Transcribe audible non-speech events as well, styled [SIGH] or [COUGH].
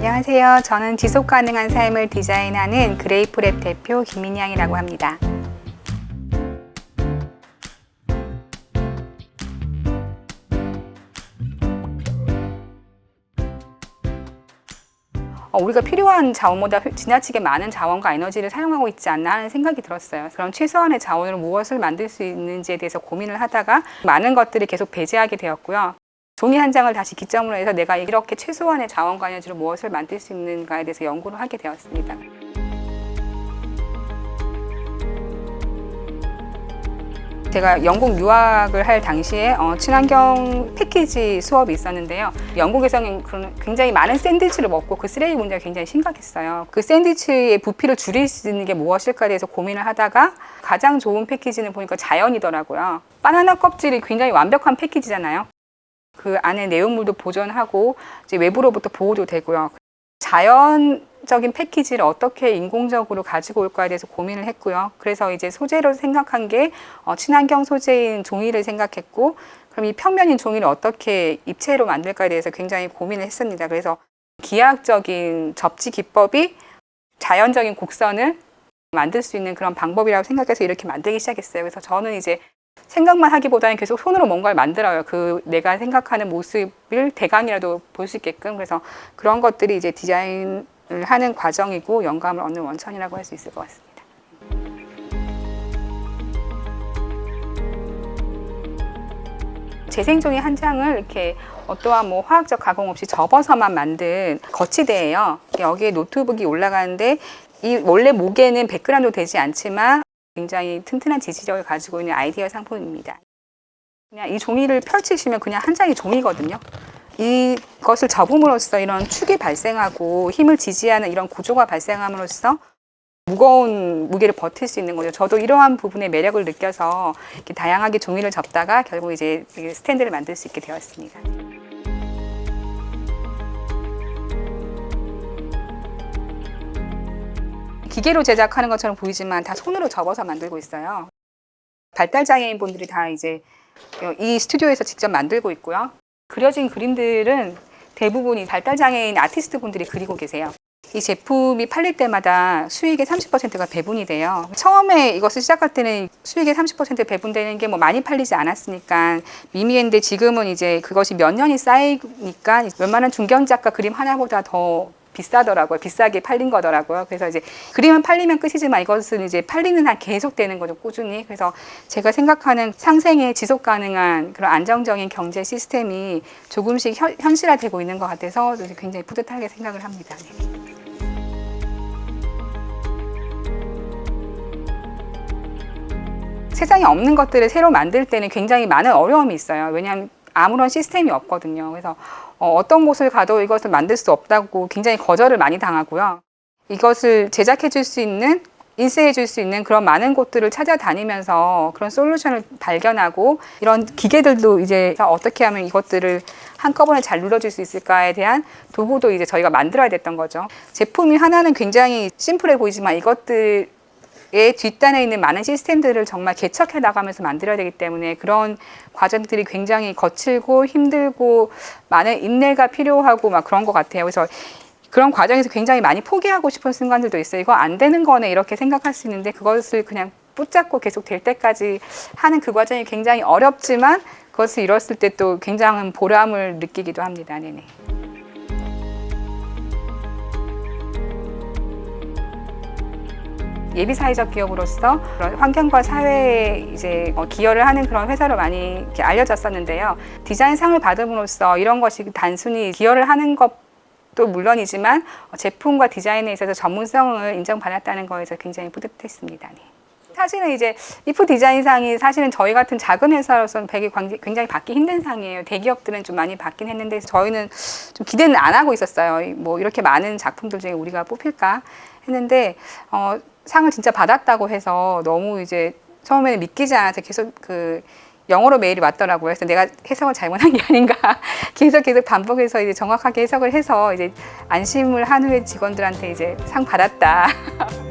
안녕하세요. 저는 지속 가능한 삶을 디자인하는 그레이프랩 대표 김민양이라고 합니다. 어, 우리가 필요한 자원보다 지나치게 많은 자원과 에너지를 사용하고 있지 않나 하는 생각이 들었어요. 그럼 최소한의 자원으로 무엇을 만들 수 있는지에 대해서 고민을 하다가 많은 것들을 계속 배제하게 되었고요. 종이 한 장을 다시 기점으로 해서 내가 이렇게 최소한의 자원과 에너지로 무엇을 만들 수 있는가에 대해서 연구를 하게 되었습니다. 제가 영국 유학을 할 당시에 어, 친환경 패키지 수업이 있었는데요. 영국에서는 굉장히 많은 샌드위치를 먹고 그 쓰레기 문제가 굉장히 심각했어요. 그 샌드위치의 부피를 줄일 수 있는 게 무엇일까에 대해서 고민을 하다가 가장 좋은 패키지는 보니까 자연이더라고요. 바나나 껍질이 굉장히 완벽한 패키지잖아요. 그 안에 내용물도 보존하고 이제 외부로부터 보호도 되고요. 자연적인 패키지를 어떻게 인공적으로 가지고 올까에 대해서 고민을 했고요. 그래서 이제 소재로 생각한 게 어, 친환경 소재인 종이를 생각했고, 그럼 이 평면인 종이를 어떻게 입체로 만들까에 대해서 굉장히 고민을 했습니다. 그래서 기하학적인 접지 기법이 자연적인 곡선을 만들 수 있는 그런 방법이라고 생각해서 이렇게 만들기 시작했어요. 그래서 저는 이제 생각만 하기보다는 계속 손으로 뭔가를 만들어요. 그 내가 생각하는 모습을 대강이라도 볼 수 있게끔. 그래서 그런 것들이 이제 디자인을 하는 과정이고 영감을 얻는 원천이라고 할 수 있을 것 같습니다. 재생종이 한 장을 이렇게 어떠한 뭐 화학적 가공 없이 접어서만 만든 거치대예요. 여기에 노트북이 올라가는데 이 원래 목에는 100g도 되지 않지만 굉장히 튼튼한 지지력을 가지고 있는 아이디어 상품입니다. 그냥 이 종이를 펼치시면 그냥 한 장의 종이거든요. 이것을 접음으로써 이런 축이 발생하고 힘을 지지하는 이런 구조가 발생함으로써 무거운 무게를 버틸 수 있는 거죠. 저도 이러한 부분의 매력을 느껴서 다양하게 종이를 접다가 결국 이제 스탠드를 만들 수 있게 되었습니다. 기계로 제작하는 것처럼 보이지만 다 손으로 접어서 만들고 있어요. 발달 장애인 분들이 다 이제 이 스튜디오에서 직접 만들고 있고요. 그려진 그림들은 대부분이 발달 장애인 아티스트 분들이 그리고 계세요. 이 제품이 팔릴 때마다 수익의 30%가 배분이 돼요. 처음에 이것을 시작할 때는 수익의 30% 배분되는 게 뭐 많이 팔리지 않았으니까 미미했는데 지금은 이제 그것이 몇 년이 쌓이니까 웬만한 중견 작가 그림 하나보다 더 비싸더라고요. 비싸게 팔린 거더라고요. 그래서 이제 그림은 팔리면 끝이지만 이것은 이제 팔리는 한 계속 되는 거죠. 꾸준히. 그래서 제가 생각하는 상생의 지속 가능한 그런 안정적인 경제 시스템이 조금씩 현, 현실화되고 있는 것 같아서 굉장히 뿌듯하게 생각을 합니다. 네. 세상에 없는 것들을 새로 만들 때는 굉장히 많은 어려움이 있어요. 왜냐하면 아무런 시스템이 없거든요. 그래서 어, 떤 곳을 가도 이것을 만들 수 없다고 굉장히 거절을 많이 당하고요. 이것을 제작해 줄 수 있는 인쇄해 줄 수 있는 그런 많은 곳들을 찾아다니면서 그런 솔루션을 발견하고 이런 기계들도 이제 어떻게 하면 이것들을 한꺼번에 잘 눌러줄 수 있을까에 대한 도구도 이제 저희가 만들어야 됐던 거죠. 제품이 하나는 굉장히 심플해 보이지만 이것들 의 뒷단에 있는 많은 시스템들을 정말 개척해 나가면서 만들어야 되기 때문에 그런 과정들이 굉장히 거칠고 힘들고 많은 인내가 필요하고 막 그런 것 같아요. 그래서 그런 과정에서 굉장히 많이 포기하고 싶은 순간들도 있어요. 이거 안 되는 거네 이렇게 생각할 수 있는데 그것을 그냥 붙잡고 계속 될 때까지 하는 그 과정이 굉장히 어렵지만 그것을 이뤘을 때 또 굉장한 보람을 느끼기도 합니다. 네네. 예비 사회적 기업으로서 그런 환경과 사회에 이제 어, 기여를 하는 그런 회사로 많이 이렇게 알려졌었는데요. 디자인 상을 받음으로써 이런 것이 단순히 기여를 하는 것도 물론이지만 어, 제품과 디자인에 있어서 전문성을 인정받았다는 거에서 굉장히 뿌듯했습니다. 네. 사실은 이제 이프 디자인상이 사실은 저희 같은 작은 회사로서는 되게 굉장히 받기 힘든 상이에요. 대기업들은 좀 많이 받긴 했는데 저희는 좀 기대는 안 하고 있었어요. 뭐 이렇게 많은 작품들 중에 우리가 뽑힐까 했는데 어, 상을 진짜 받았다고 해서 너무 이제 처음에는 믿기지 않아서 계속 그 영어로 메일이 왔더라고요. 그래서 내가 해석을 잘못한 게 아닌가 [LAUGHS] 계속 계속 반복해서 이제 정확하게 해석을 해서 이제 안심을 한 후에 직원들한테 이제 상 받았다. [LAUGHS]